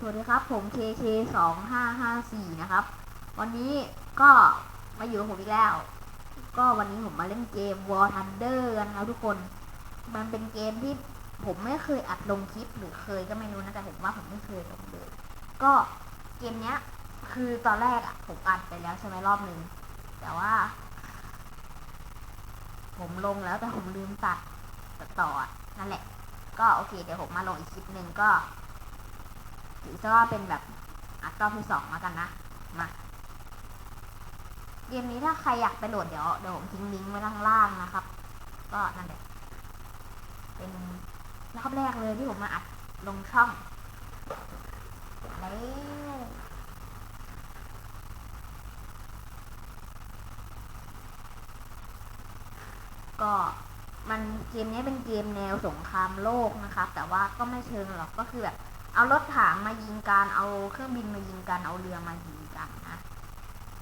สวัสดีครับ ผม KK สองห้าห้าสี่นะครับ วันนี้ก็มาอยู่กับผมอีกแล้ว ก็วันนี้ผมมาเล่นเกม War Thunder กันะครับทุกคน มันเป็นเกมที่ผมไม่เคยอัดลงคลิปหรือเคยก็ไม่รู้นะแต่ผมว่าผมไม่เคยลงเลย ก็เกมเนี้ย คือตอนแรกอะผมอัดไปแล้วใช่ไหมรอบหนึ่งแต่ว่า ผมลงแล้วแต่ผมลืมตัดตัดต่อนั่นแหละ ก็โอเค เดี๋ยวผมมาลงอีกคลิปหนึ่งก็ ถือซะว่าเป็นแบบอัดรอบที่สองแล้วกันนะ มา เกมนี้ถ้าใครอยากไปโหลดเดี๋ยวเดี๋ยวผมทิ้งลิงก์ไว้ข้างล่างนะครับ ก็นั่นแหละ เป็นรอบแรกเลยที่ผมมาอัดลงช่องแล้วก็มันเกมนี้เป็นเกมแนวสงครามโลกนะครับ แต่ว่าก็ไม่เชิงหรอกก็คือแบบ เอารถถังมายิงกัน เอาเครื่องบินมายิงกัน เอาเรือมายิงกันนะ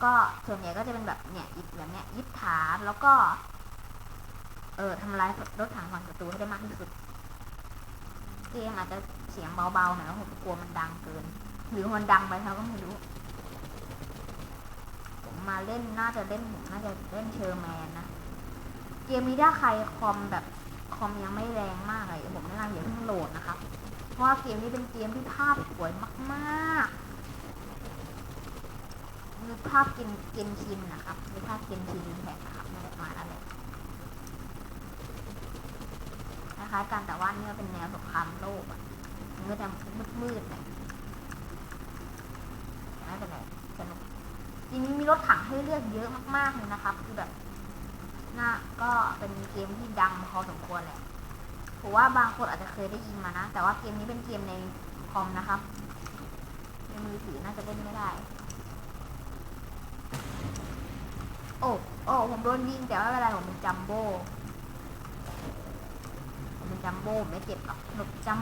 ก็ส่วนใหญ่ก็จะเป็นแบบเนี่ยยึดแบบเนี้ยยึดฐานแล้วก็ เออทำลายรถถังฝั่งศัตรูให้ได้มากที่สุดเกมอาจจะเสียงเบาๆหน่อยเพราะผมกลัวมันดังเกิน หรือมันดังไปเขาก็ไม่รู้ ผมมาเล่นน่าจะเล่นผมน่าจะเล่นเชอร์แมนนะเกมนี้ถ้าใครคอมแบบคอมยังไม่แรงมากเลยผมแนะนำอย่าเพิ่งโหลดนะครับ เพราะว่าเกมนี้เป็นเกมที่ภาพสวยมากๆคือภาพเกนเกนชินนะครับคือภาพเกนชินแท็กนะครับม่ได้มาแล้วเลยคล้ายๆกันแต่ว่าเนี่ยเป็นแนวสงครามโลกอะมันก็จะมืดๆหน่อยแต่ไม่เป็นไรสนุกทีนี้มีรถถังให้เลือกเยอะมากๆเลยนะครับ คือแบบน่าก็เป็นเกมที่ดังพอสมควรแหละ ผมว่าบางคนอาจจะเคยได้ยินมานะ แต่ว่าเกมนี้เป็นเกมในคอมนะครับ ในมือถือน่าจะเล่นไม่ได้ โอ้โอ้ผมโดนยิงแต่ว่าเป็นไรผมเป็นจัมโบ้ผมเป็นจัมโบ้ไม่เจ็บหรอกหนุกจัม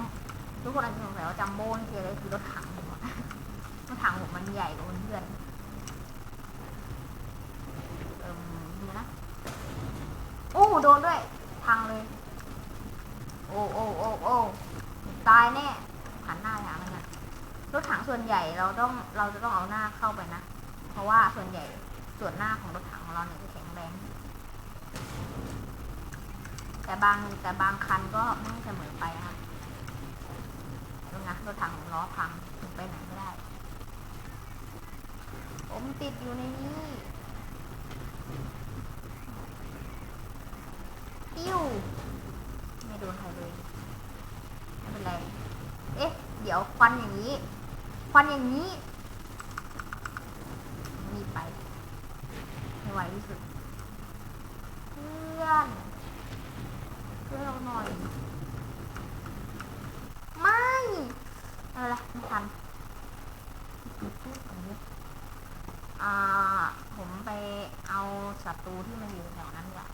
ทุกคนอาจจะสงสัยว่าจัมโบ้นี่คืออะไรคือรถถังผมอะรถถังผมมันใหญ่กว่าเพื่อนๆเอิ่มนี่นะ โอ้โดนด้วย พังเลย โอ้โอ้โอ้โอ้ตายแน่หันหน้าไปหามันนะรถถังส่วนใหญ่ เราต้องเราจะต้องเอาหน้าเข้าไปนะ เพราะว่าส่วนใหญ่ส่วนหน้าของรถถังของเราเนี่ยจะแข็งแรง แต่บางแต่บางคันก็ไม่เสมอไปนะดูนะรถถังของล้อพังถึงไปไหนไม่ได้ ผมติดอยู่ในนี้ปิ้วไม่โดนใครเลยไม่เป็นไร เอ๊ะ เดี๋ยวควันอย่างนี้ ควันอย่างนี้มีบไปให้ไวที่สุด เพื่อนเพื่อนเราหน่อย ไม่ เอาละไม่ทันอ่า ผมไปเอาศัตรูที่มันอยู่แถวนั้นดีกว่า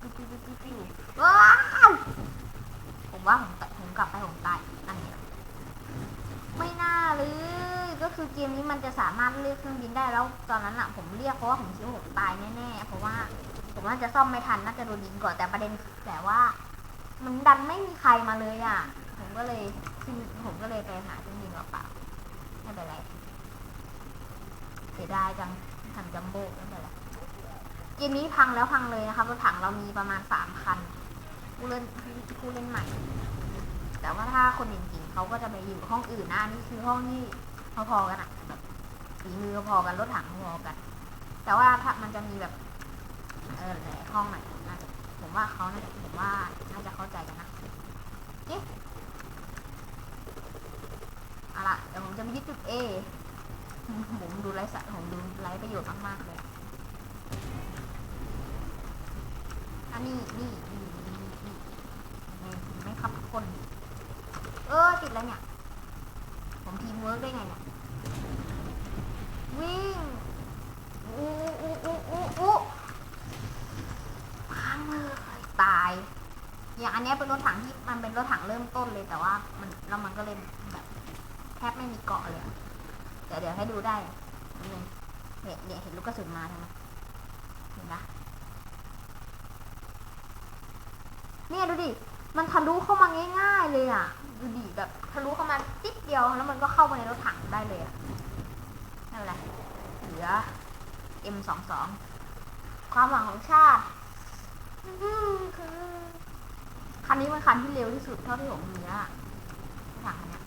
ปิ้วปิ้วปิ้วปิ้วปิ้วปิ้วว้าวผมว่าผมตผมกลับไปผมตายอันนี้ไม่น่าเลยก็คือเกมนี้มันจะสามารถเรียกเครื่องบินได้แล้ว ตอนนั้นอะผมเรียกเพราะว่าผมคิดว่าผมตายแน่ๆเพราะว่า ผมน่าจะซ่อมไม่ทันน่าจะโดนยิงก่อนแต่ประเด็นแต่ว่า มันดันไม่มีใครมาเลยอะผมก็เลยผมก็เลยไปหาเครื่องบินเปล่าไม่เป็นไรเสียดายจังถังจัมโบ้ไม่เป็นไร เกมนี้พังแล้วพังเลยนะครับรถถังเรามีประมาณสามคันผู้เล่นผู้เล่นใหม่ แต่ว่าถ้าคนจริงๆเขาก็จะไปอยู่ห้องอื่นนะนี่คือห้องที่พอๆกันอะแบบฝีมือพอๆกันรถถังพอๆกัน แต่ว่าถ้ามันจะมีแบบ เออหลายห้องหน่อยน่าจะผมว่าเขาน่าจะผมว่าน่าจะเข้าใจกันนะเอ๊ะอาล่ะเดี๋ยวผมจะไปยึดจุด A ผมดูไรสะผมดูไรประโยชน์มากๆเลย อั นนี้นี่นี่นี่นี่นี่ไม่ครับทุกคน เออติดแล้วเนี่ย ผมทีมเวิร์กได้ไงเนี่ย วิ่งอู้อู้อู้อู้อู้พังเลยตาย อย่างอันนี้เป็นรถถังที่มันเป็นรถถังเริ่มต้นเลยแต่ว่า มันแล้วมันก็เลยแบบแทบไม่มีเกาะเลยอะเดี๋ยวเดี๋ยวให้ดูได้นิดนึงเนี่ยเนี่ยเห็นลูกกระสุนมาใช่ไหมเห็นปะ เนี่ยดูดิ มันทะลุเข้ามาง่ายๆเลยอะ ดูดิแบบทะลุเข้ามาติดเดียวแล้วมันก็เข้ามาในรถถังได้เลยอะไม่เป็นไรเหลือ M22 ความหวังของชาติคือคันนี้เป็นคันที่เร็วที่สุดเท่าที่ผมมีอะถังเนี้ย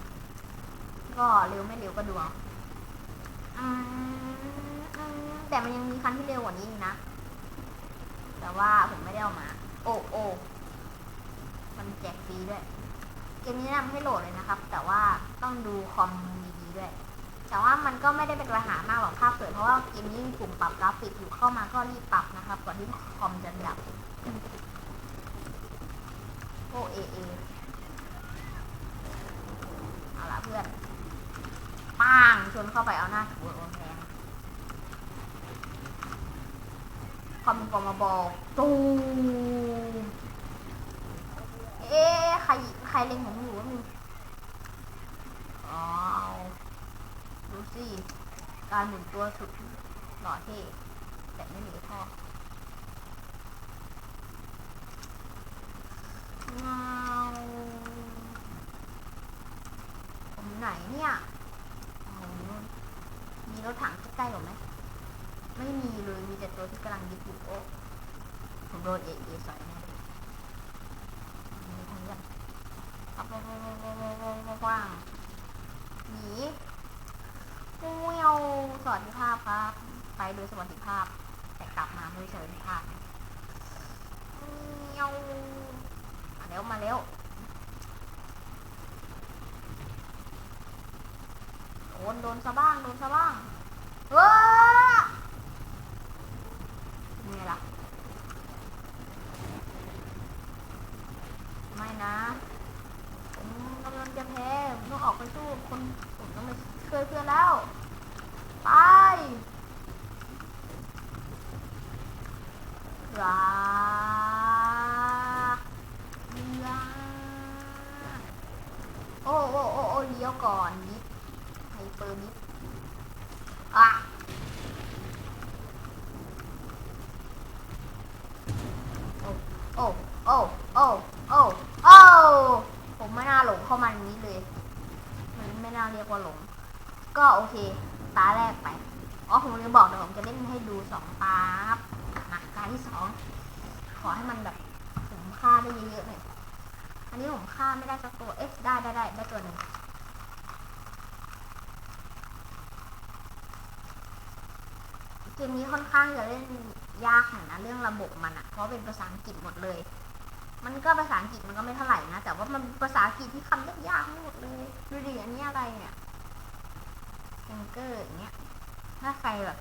ก็เร็วไม่เร็วก็ดูเอาแต่มันยังมีคันที่เร็วกว่านี้นะ แต่ว่าผมไม่ได้เอามา โอ้โอ้ มันแจกฟรีด้วยเกมนี้นะนำให้โหลดเลยนะครับ แต่ว่าต้องดูคอมดีๆด้วย แต่ว่ามันก็ไม่ได้เป็นปัญหามากหรอกภาพสวยเพราะว่าเกมนี้มีปุ่มปรับกราฟิกอยู่เข้ามาก็รีบปรับนะครับ ก่อนที่คอมจะดับโอเอเอเอาละเพื่อนป้างชนเข้าไปเอาหน้าถูโดนแทงคอมกมาบอกตูม เอ๊ะใครใครเล็งผมอยู่วะมึงอ๋อดูสิการหมุนตัวสุดหล่อเท่แต่ไม่เหลือท่อเงาผมไหนเนี่ยมีรถถังใกล้ๆผมไหมไม่มีเลยมีแต่ตัวที่กำลังยึดอยู่โอ้ผมโดนเอเอสอยแน่เลยมีทั้งยันปั๊บปั๊บปั๊บปั๊บปั๊บปั๊บปั๊บว่างหนีเมียวสวัสดิภาพครับ ไปโดยสวัสดิภาพ แต่กลับมาโดยสวัสดิภาพเมียวมาเร็วมาเร็วโด นโดนซะบ้างโดนซะบ้างเฮ้อนี่ล่ะ ไม่นะผมกำลังจะแพ้ผมต้องออกไปสู้คนผมต้องไปช่วยเพื่อนแล้ว ไปรักรักโอโอ้โอ้โอ้เลี้ยวก่อนนิด ไฮเปอร์นิดอะโอ้โอ้โอ้โอ้โอ้ผมไม่น่าหลงเข้ามาในนี้เลย มันไม่น่าเรียกว่าหลง ก็โอเค ตาแรกไป อ๋อผมลืมบอกเดี๋ยวผมจะเล่นให้ดูสองตาครับมาตาที่สอง ขอให้มันแบบผมฆ่าได้เยอะๆหน่อย อันนี้ผมฆ่าไม่ได้สักตัว เอ๊ะได้ได้ได้ได้ตัวหนึ่ง เกมนี้ค่อนข้างจะเล่นยากหน่อยนะเรื่องระบบมันอะเพราะเป็นภาษาอังกฤษหมดเลย มันก็ภาษาอังกฤษมันก็ไม่เท่าไหร่นะ แต่ว่ามันภาษาอังกฤษที่คำยากๆหมดเลยดูดิอันนี้อะไรเนี่ยแองเกอร์อย่างเงี้ย ถ้าใครแบบ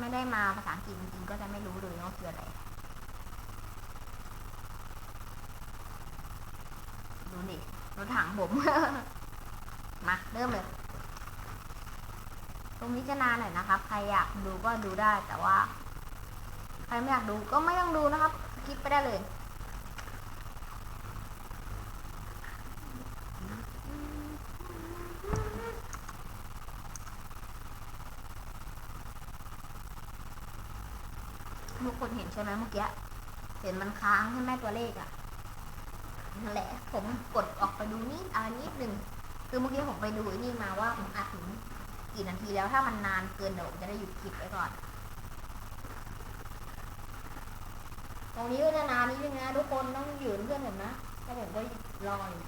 ไม่ได้มาภาษาอังกฤษจริงๆก็จะไม่รู้เลยว่าคืออะไรดูดิรถถังผม มาเริ่มเลย รงนี้จะนานหน่อยนะครับ ใครอยากดูก็ดูได้ แต่ว่า ใครไม่อยากดูก็ไม่ต้องดูนะครับ คลิปไปได้เลยทุกคนเห็นใช่ไหมเมื่อกี้ เห็นมันค้างใช่ไหมตัวเลขอะ่ะนั่นแหละ ผมกดออกไปดูนิดอ่านิดหนึ่ง คือเมื่อกี้ผมไปดูนี่มาว่าผมอัดถึง กี่นาทีแล้วถ้ามันนานเกินเดี๋ยวผมจะได้หยุดคลิปไว้ก่อน ตรงนี้ก็จะนานนิดนึงนะทุกคนต้องอยู่เป็นเพื่อนผมนะถ้าผมก็รออยู่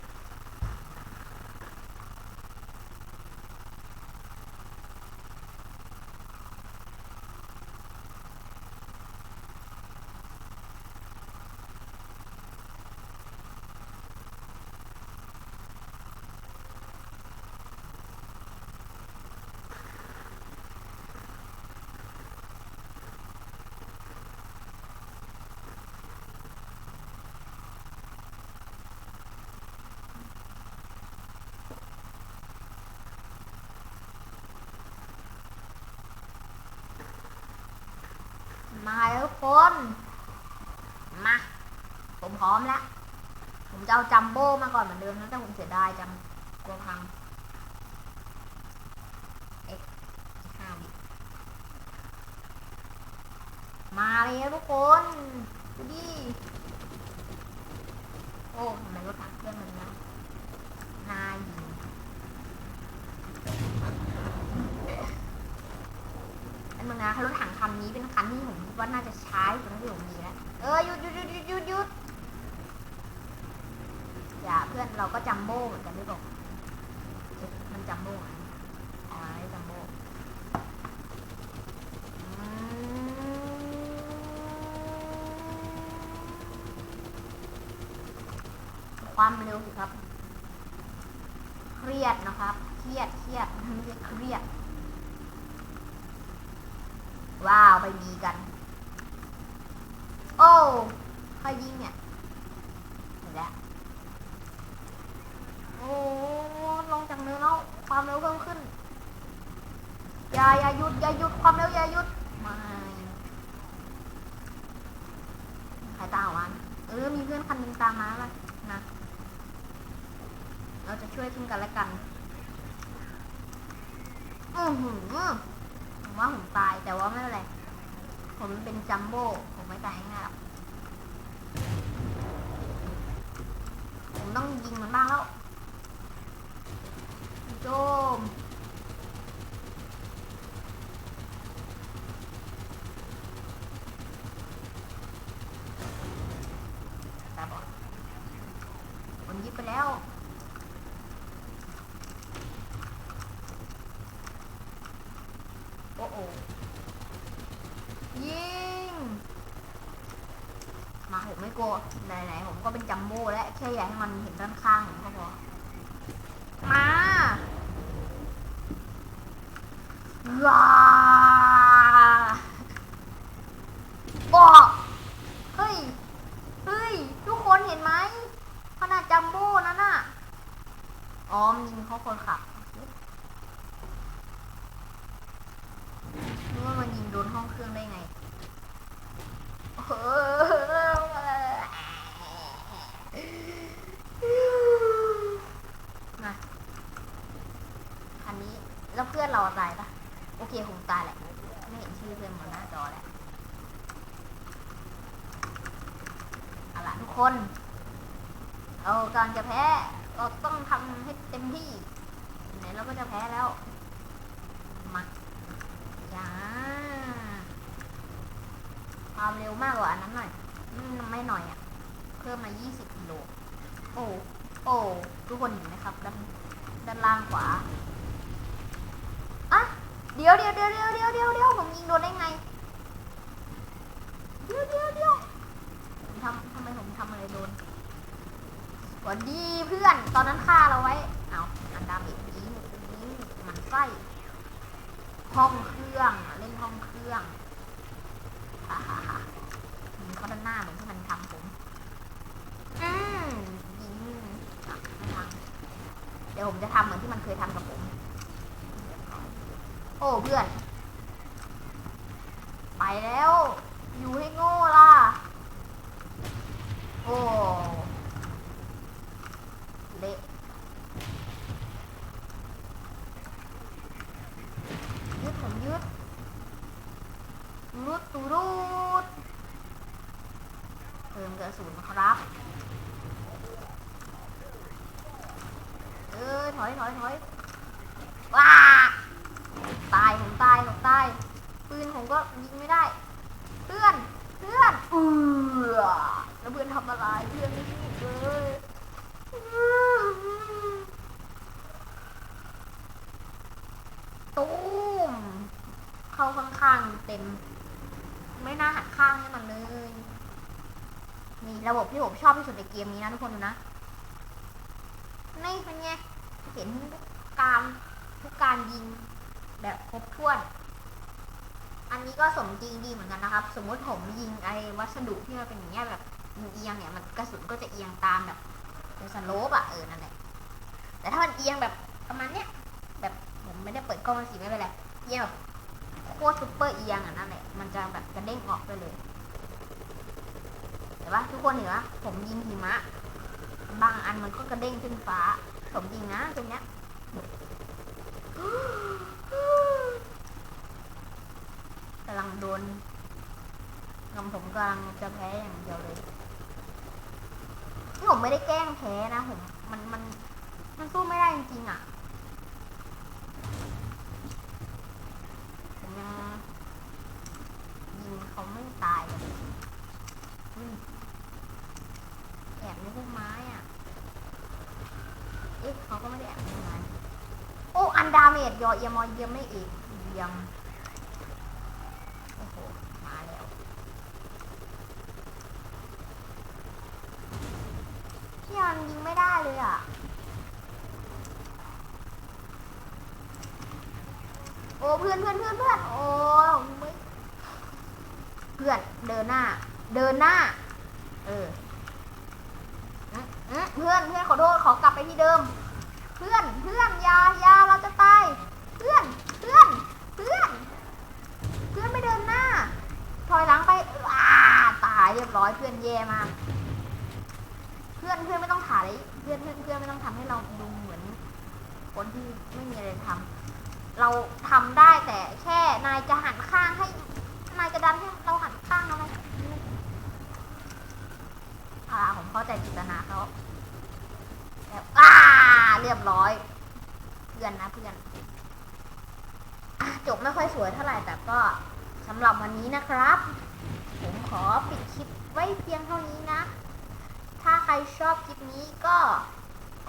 มาแล้วทุกคน มา ผมพร้อมแล้ว ผมจะเอาจัมโบ้มาก่อนเหมือนเดิมนะแต่ผมเสียดายจังกลัวพังเอ๊ะห้าวิมาเลยทุกคนดูดิอ้ทำไมรถถังเพื่อนมันนะนายิง นมึงนะรถถังคันนี้เป็นคันที่ผมคิดว่าน่าจะใช้สุดเท่าที่ผมมีแล้วเออหยุดหยุดหยุดหยุดหยุดหยุดอย่าเพื่อนเราก็จัมโบ้เหมือนกันด้วยบอกมันจัมโบ้อะอ๋อจัมโบ้ความเร็วสิครับ เครียดนะครับ เครียดเครียดไม่ใช่เครียด ว้าว ไปดีกัน โอ้ใครยิงเนี่ยเห็นแล้วโอ้ลงจากเนื้อแล้วความเร็วเพิ่มขึ้น อย่าอย่าหยุดอย่าหยุดความเร็วอย่าหยุดไม่ใครตามมาเออมีเพื่อนคันหนึ่งตามมาลยนะเราจะช่วยซึ่งกันและกันอือหือผมว่าผมตายแต่ว่าไม่เป็นไร ผมเป็นจัมโบ้ผมไม่ตายง่ายหรอกผมต้องยิงมันบ้างแล้วโจมตาบอดผมยิงไปแล้วโอ้โอยิง ไม่กลัวไหนๆผมก็เป็นจัมโบ้และแค่อยากให้มันเห็นด้านข้างผมก็พอมาว้าบอกเฮ้ย เฮ้ย ทุกคนเห็นไหมขนาดจัมโบ้นั่นน่ะ อ๋อมนยิงเขาคนขับนึกว่ามันยิงโดนห้องเครื่องได้ไงเออมาคันนี้ แล้ว เพื่อนเราตายปะโอเคคงตายแหละ ไม่เห็นชื่อเพื่อนบนหน้าจอแหละเอาล่ะทุกคน เราการจะแพ้ เราต้องทำให้เต็มที่ไหนเราก็จะแพ้แล้วมาจ้าความเร็วมากกว่าอันนั้นหน่อยไม่หน่อยอะ เพิ่มมา 20กิโล โอ้ โอ้ ทุกคนเห็นไหมครับ ด้านด้านล่างขวา เดี๋ยวเดี๋ยวเดี๋ยวเดี๋ยวเดี๋ยวเดี๋ยวเดี๋ยวผมยิงโดนได้ไง เดี๋ยวเดี๋ยวเดี๋ยวผมทำทำไมผมทำอะไรโดนสวัสดีเพื่อน ตอนนั้นฆ่าเราไว้ เอาอันดามิกยิงยิงมันไส้ห้องเครื่องเล่นห้องเครื่องฮ่าฮ่าฮ่ายิงเขาด้านหน้าเหมือนที่มันทำผม อืมยิงอะไม่ทำเดี๋ยวผมจะทำเหมือนที่มันเคยทำกับผม โอ้เพื่อน ไปแล้ว อยู่ให้โง่ล่ะ โอ้เละยึดผมยึดรูดตูรูดเติมกระสุนครับ เออถอยถอยถอย ตายผมตายผมตายปืนผมก็ยิงไม่ได้ เพื่อนเพื่อนเออแล้วเพื่อนทำอะไรเพื่อนไม่ยิงเลยตูมเข้าข้างๆเต็ม ไม่น่าหันข้างให้มันเลยนี่ระบบที่ผมชอบที่สุดในเกมนี้นะทุกคนดูนะนี่เป็นไงเห็นทุกการทุกการยิง แบบครบถ้วน อันนี้ก็สมจริงดีเหมือนกันนะครับ สมมติผมยิงไอ้วัสดุที่มันเป็นอย่างเงี้ยแบบเอียงเนี่ยมันกระสุนก็จะเอียงตามแบบเป็นสโลปอะเออนั่นแหละแต่ถ้ามันเอียงแบบประมาณเนี้ยแบบผมไม่ได้เปิดกล้องสีไม่เป็นไรเอียงแบบโคตรซุปเปอร์เอียงอะนั่นแหละมันจะแบบกระเด้งออกไปเลยเห็นปะทุกคนเห็นปะผมยิงหิมะ บางอันมันก็กระเด้งขึ้นฟ้า ผมยิงนะตรงเนี้ย กำลังโดนกำผมกำลังจะแพ้อย่างเดียวเลยนี่ผมไม่ได้แกล้งแพ้นะผมมันมันมันสู้ไม่ได้จริงๆอะผมยังยิงเขาไม่ตายเลยแอบในพุ่มไม้อะเอ๊ะเขาก็ไม่ได้แอบในไม้โอ้อันดาเมจยอเอียมอเยี่ยมไม่เอกเยี่ยมโอ้โหมาแล้วพี่ ยิงไม่ได้เลยอะ โอ้เพื่อนเพื่อนเพื่อนเพื่อนโอ้ไม่เพื่อนเดินหน้า เดินหน้า เออเพื่อนเพื่อนขอโทษขอกลับไปที่เดิม เพื่อนเพื่อนยายาเราจะตายเพื่อนเพื่อนเพื่อน เพื่อนไม่เดินหน้า ถอยหลังไปว้าตายเรียบร้อยเพื่อนแย่มาก พื่อนเพื่อนไม่ต้องถ่ายเพื่อนเพื่อนเพื่อนไม่ต้องทำให้เราดูเหมือน คนที่ไม่มีอะไรทำเราทำได้แต่แค่นายจะหันข้างให้ นายจะดันให้เราหันข้างทำไมอ่าผมเข้าใจจิตนาเขาแบบอ่าเรียบร้อย เพื่อนนะเพื่อนจบไม่ค่อยสวยเท่าไหร่แต่ก็สำหรับวันนี้นะครับ ผมขอปิดคลิปไว้เพียงเท่านี้นะ รชอบคลิปนี้ก็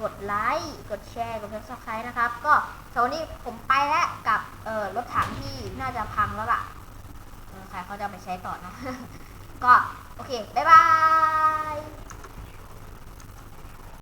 กดไลค์กดแชร์กดซับสไครต์นะครับ ก็สวันนี้ผมไปแล้วกับเอ่อรถถังที่น่าจะพังแล้วล่ะใครเขาจะไปใช้ต่อนะ ก็โอเค บ๊ายบาย